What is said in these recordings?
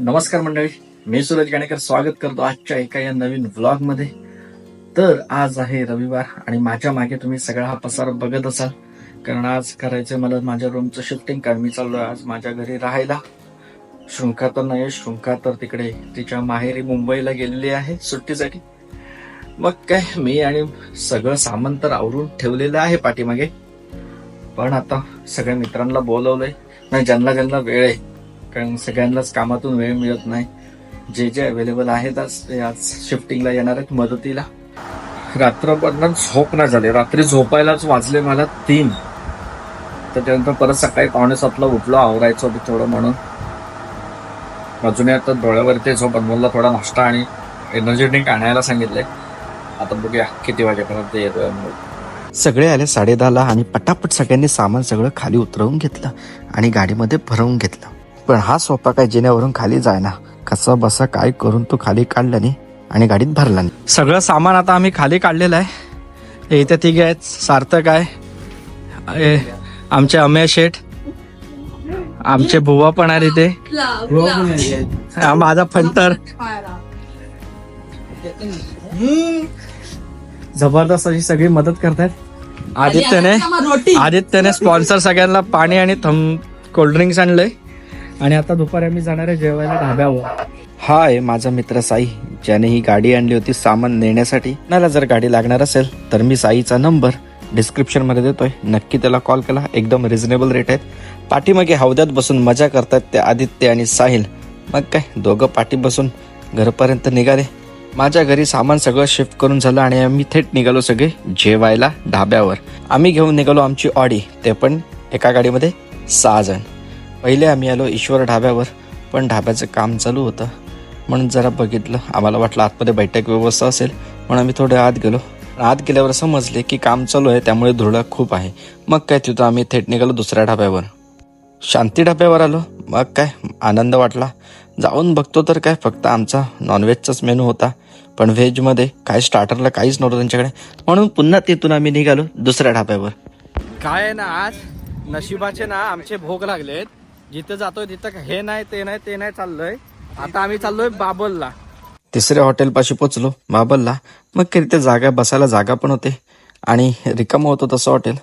नमस्कार मंडळी मी सूरज गाणेकर स्वागत करतो आजच्या एका या नवीन व्लॉगमध्ये. तर आज आहे रविवार आणि माझ्या मागे तुम्ही सगळा हा पसार बघत असाल. कारण आज करायचं मला माझ्या रूमचं शिफ्टिंग कारण मी चाललोय आज माझ्या घरी राहायला. शृंखा तर नाही शृंखा तर तिकडे तिच्या माहेरी मुंबईला गेलेली आहे सुट्टीसाठी. मग काय मी आणि सगळं सामान तर आवरून ठेवलेलं आहे पाठीमागे. पण आता सगळ्या मित्रांना बोलवलंय. नाही ज्यांना ज्यांना वेळ आहे कारण सगळ्यांनाच कामातून वेळ मिळत नाही. जे जे अवेलेबल आहेत आज ते आज शिफ्टिंगला येणार आहेत मदतीला. रात्रभर झोप नाही झाली. रात्री झोपायलाच वाजले मला तीन. तर त्यानंतर परत सकाळी पावणे सातला उठलो आवरायचं होतं थोडं म्हणून. अजूनही आता डोळ्यावरती झोप बनवला थोडा नाश्ता आणि एनर्जी ड्रिंक आणायला सांगितले आता बघूया किती वाजेपर्यंत येतोय अनमोल. सगळे आले साडेदहाला आणि पटापट सगळ्यांनी सामान सगळं खाली उतरवून घेतलं आणि गाडीमध्ये भरवून घेतलं. पण हा सोपा काय जिन्यावरून खाली जायना. कसा बसा काय करून तो खाली काढला नाही आणि गाडीत भरला नाही सगळं सामान आता आम्ही खाली काढलेलं आहे. इथे तिघे आहेत सार्थक आहे. आमचे अमेय शेठ. आमचे बुवा पण आहेत इथे. हा माझा फंटर जबरदस्त अशी सगळी मदत करतायत. आदित्यने आदित्यने स्पॉन्सर सगळ्यांना पाणी आणि थम कोल्ड्रिंक्स आणलंय. आणि आता दुपारी आम्ही जाणार आहे जेवायला ढाब्यावर. हा आहे माझा मित्र साई ज्याने ही गाडी आणली होती सामान नेण्यासाठी. मला जर गाडी लागणार असेल तर मी साईचा नंबर डिस्क्रिप्शनमध्ये देतोय. नक्की त्याला कॉल केला. एकदम रिझनेबल रेट आहेत. पाठीमागे हौद्यात बसून मजा करतात ते आदित्य आणि साहिल. मग काय दोघं पाठी बसून घरपर्यंत निघाले. माझ्या घरी सामान सगळं शिफ्ट करून झालं आणि आम्ही थेट निघालो सगळे जेवायला ढाब्यावर. आम्ही घेऊन निघालो आमची ऑडी. ते पण एका गाडीमध्ये सहा जण. पहिले आम्ही आलो ईश्वर ढाब्यावर पण ढाब्याचं काम चालू होतं. म्हणून जरा बघितलं आम्हाला वाटलं आतमध्ये बैठक व्यवस्था असेल म्हणून आम्ही थोडे आत गेलो. आत गेल्यावर समजले की काम चालू आहे त्यामुळे धुळा खूप आहे. मग काय तिथं आम्ही थेट निघालो दुसऱ्या ढाब्यावर. शांती ढाब्यावर आलो. मग काय आनंद वाटला. जाऊन बघतो तर काय फक्त आमचा नॉनव्हेजचाच मेनू होता. पण व्हेजमध्ये काय स्टार्टरला काहीच नव्हतं त्यांच्याकडे. म्हणून पुन्हा तिथून आम्ही निघालो दुसऱ्या ढाब्यावर. काय आहे ना आज? नशिबाचे ना आमचे भोग लागलेत. जिथं जातोय तिथं हे नाही ते नाही ते नाही चाललंय. आता आम्ही चाललोय बाबलला. तिसऱ्या हॉटेलपाशी पोचलो बाबलला. मग काही तिथे जागा बसायला जागा पण होते. आणि रिकामं होतं तसं हॉटेल.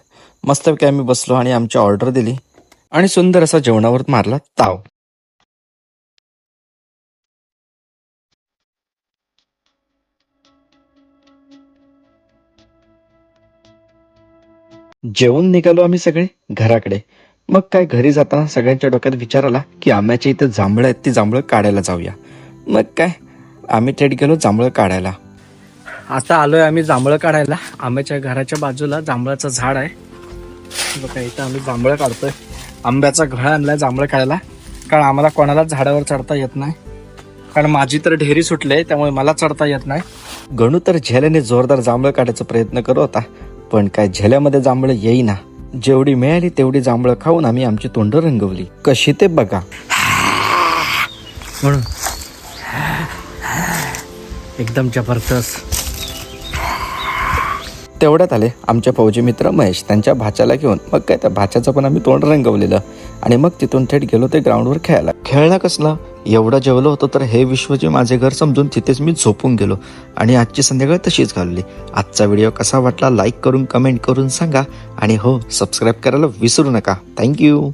मस्तपैकी आम्ही बसलो आणि आमची ऑर्डर दिली. आणि सुंदर असा जेवणावर मारला ताव. जेवून निघालो आम्ही सगळे घराकडे. मग काय घरी जाताना सगळ्यांच्या डोक्यात विचार आला की आंब्याच्या इथे जांभळं आहेत ती जांभळं काढायला जाऊया. मग काय? आम्ही थेट गेलो जांभळं काढायला. आता आलोय आम्ही जांभळं काढायला. आंब्याच्या घराच्या बाजूला जांभळाचं झाड आहे. बघा इथं आम्ही जांभळं काढतोय. आंब्याचा घळ आणलाय जांभळं काढायला. कारण आम्हाला कोणालाच झाडावर चढता येत नाही. कारण माझी तर ढेरी सुटले त्यामुळे मला चढता येत नाही. गणू तर झेल्याने जोरदार जांभळं काढायचा प्रयत्न करत होता पण काय झेल्यामध्ये जांभळं येईना. जेवढी मिळाली तेवढी जांभळं खाऊन आम्ही आमची तोंड रंगवली. कशी ते बघा. म्हणून. एकदम जबरदस्त. तेवढ्यात आले आमचे फौजी मित्र महेश. त्यांच्या भाच्याला घेऊन. मग काय त्या भाच्याचं पण आम्ही तोंड रंगवलेलं. आणि मग तिथून थेट गेलो ते ग्राउंडवर खेळायला. खेळला कसला? एवढं जेवलो होतो तर हे विश्व जे माझे घर समजून तिथेच मी झोपून गेलो. आणि आजची संध्याकाळ तशीच घालवली. आजचा व्हिडिओ कसा वाटला लाईक करून कमेंट करून सांगा. आणि हो सबस्क्राईब करायला विसरू नका. थँक्यू